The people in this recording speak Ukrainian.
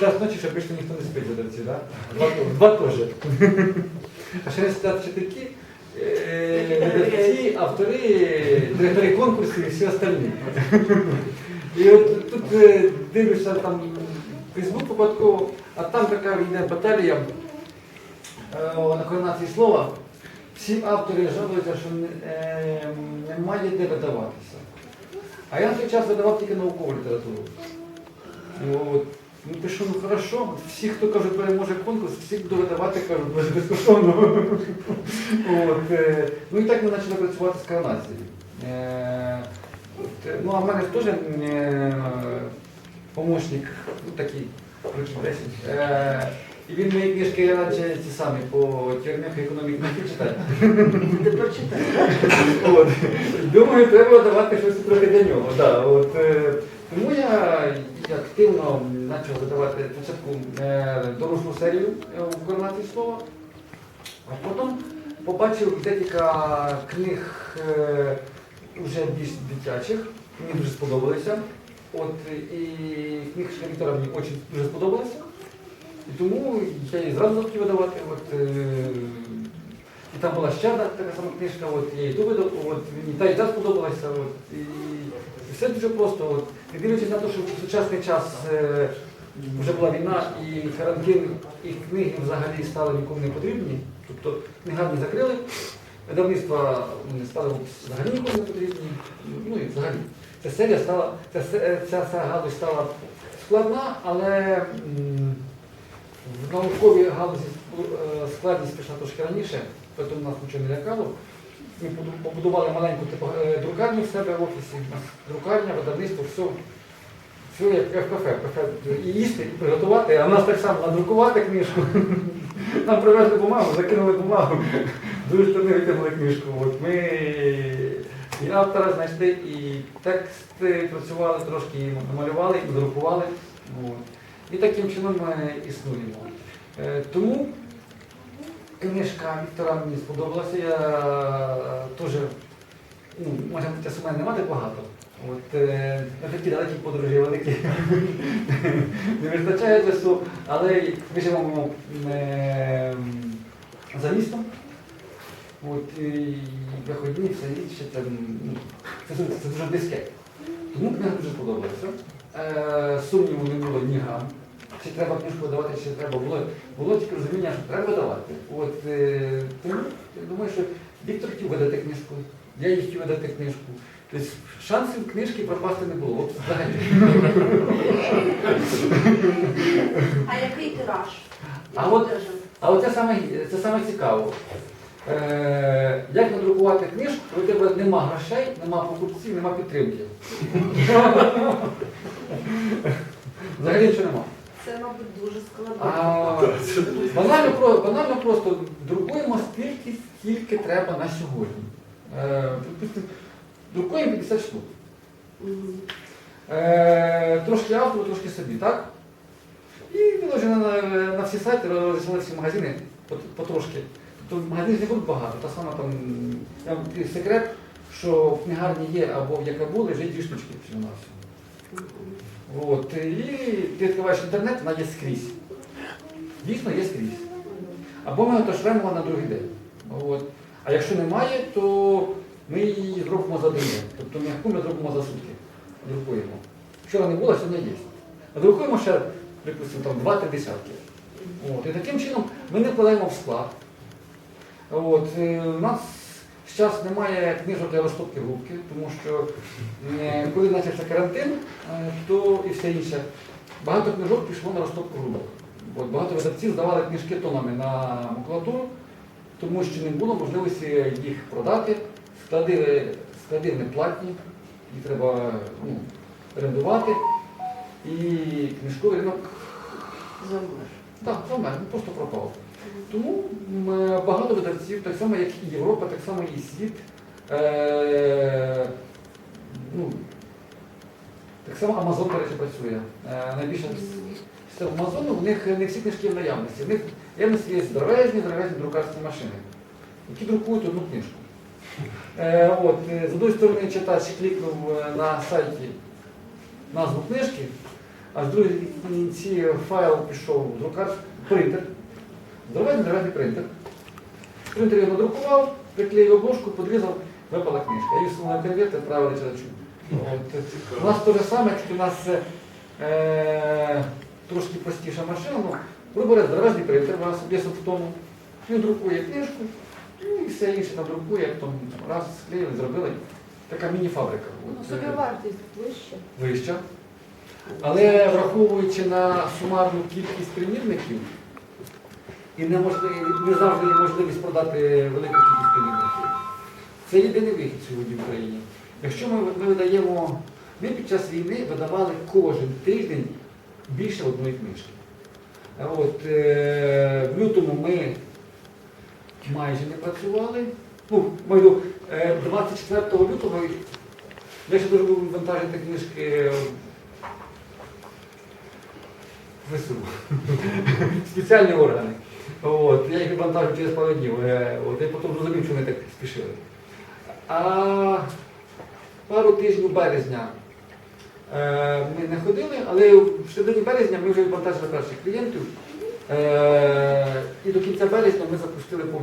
час ночі, що більше ніхто не спить видавці, да? Два, два теж. А ще не сидять вчителі, е, видавці, автори, директори конкурсів і всі остальні. І от тут е, дивишся там Фейсбук випадково, а там така йде баталія е, на коронації слова. Всі автори жалуються, що не- е, немає де видаватися. А я на той час видавав тільки наукову літературу. От. Ну пишу, ну хорошо, всі, хто кажуть, переможе конкурс, всі буду видавати, кажуть, без- безкоштовно. От, е, ну і так ми почали працювати з коронацією. Е, е, ну а в мене теж помощник, ну такий, років 10. Е, і він мої книжки наче ті самі по теоремах економіки не читає. Тепер. Думаю, треба давати щось трохи для нього. Тому я активно почав задавати спочатку е, дорослу серію е, в коронації слова, а потім побачив декілька книг е, вже більш дитячих, мені дуже сподобалися. От, і книжка Віктора мені дуже, дуже сподобалася. І тому я її зразу захотів видавати. От, е, і там була ще одна така сама книжка, от, я її ту от, мені та і та сподобалася. От, і, і все дуже просто. От, не дивлячись на те, що в сучасний час е, вже була війна і карантин, і книги взагалі стали нікому не потрібні. Тобто книгарні закрили, видавництва не стали взагалі нікому не потрібні. Ну і взагалі. Ця серія стала, ця, ця, ця галузь стала складна, але м, в науковій галузі е, складність пішла трошки раніше, тому нас нічого не лякало. Ми побудували маленьку типу, е, друкарню в себе в офісі. У нас друкарня, видавництво, все. Все як в кафе. Кафе і їсти, і приготувати, а в нас так само надрукувати книжку. Нам привезли бумагу, закинули бумагу. Дуже штани витягнули книжку. От ми і автора знайшли, і тексти працювали трошки, і намалювали, і друкували. От. І таким чином ми існуємо. Е, Тому книжка Віктора мені сподобалася. Я е, теж, ну, може, часу в мене немає багато. От, е, такі далекі подорожі великі не вистачає часу, але ми живемо е, за містом. От, і виходні, все інше, це, ну, це, це дуже близьке. Тому книга дуже сподобалася. Е, сумніву не було ні грам. Чи треба книжку видавати, чи треба. Було, було тільки розуміння, що треба видавати. От, е, тому я думаю, що Віктор хотів видати книжку, я їй хотів видати книжку. Тобто шансів книжки пропасти не було. От, взагалі. А який тираж? А от- А от це саме, це саме цікаво. Е, як надрукувати книжку, коли у тебе нема грошей, нема покупців, нема підтримки. Взагалі нічого нема. Це, мабуть, дуже складно. Банально, про- банально просто друкуємо стільки, скільки треба на сьогодні. Е, припустимо, друкуємо 50 штук. Мгм. Е, трошки автору, трошки собі, так? І виложено на, на всі сайти, розійшли всі магазини пот- потрошки. Тобто магазинів не буде багато. Та сама там, я вам секрет, що в книгарні є або в Якабу лежить дві штучки всього на всього. От, і ти відкриваєш інтернет, вона є скрізь. Дійсно є скрізь. Або ми то на другий день. От. А якщо немає, то ми її зробимо за день. Тобто м'яку ми зробимо за сутки. Друкуємо. Вчора не було, сьогодні є. А друкуємо ще, припустимо, там 2-3 десятки. От. І таким чином ми не вкладаємо в склад. От. е, У нас зараз немає книжок для розтопки губки, тому що е, коли почався карантин, е, то і все інше. Багато книжок пішло на розтопку грубок. От багато видавців здавали книжки тонами на макулатуру, тому що не було можливості їх продати. Склади, склади не платні, їх треба ну, орендувати. І книжковий ринок Замер. так, замер, він просто пропав. Тому багато видавців, так само, як і Європа, так само і світ. Е, ну, так само Амазон, до речі, працює. Е, найбільше з Амазону в них не всі книжки в наявності. В них в наявності є здоровезні, здоровезні друкарські машини, які друкують одну книжку. Е, от, е, з однієї сторони читач клікнув е, на сайті назву книжки, а з другої кінці файл пішов в друкар, принтер. Здоровезний здоровезний принтер. Принтер його надрукував, приклеїв обложку, подрізав, випала книжка. Я її сунула на конверт, відправили читачу. От. У нас те ж саме, тільки у нас е, трошки простіша машина. Ну, грубо говоря, здоровезний принтер у нас без в тому. Він друкує книжку, ну і все інше надрукує, потім раз склеїли, зробили. Така міні-фабрика. Ну, собі вартість вища. вища. Але враховуючи на сумарну кількість примірників, і неможливо, не завжди є можливість продати велику кількість примірників. Це єдиний вихід сьогодні в Україні. Якщо ми, ми видаємо, ми під час війни видавали кожен тиждень більше одної книжки. От, е, в лютому ми майже не працювали. Ну, маю, е, 24 лютого я ще дуже був вантажити книжки ВСУ. Спеціальні органи. От, я їх вантажив через пару днів. Е, От, я потім зрозумів, що вони так спішили. А пару тижнів березня е, ми не ходили, але в середині березня ми вже відвантажили перших клієнтів. Е, і до кінця березня ми запустили повністю.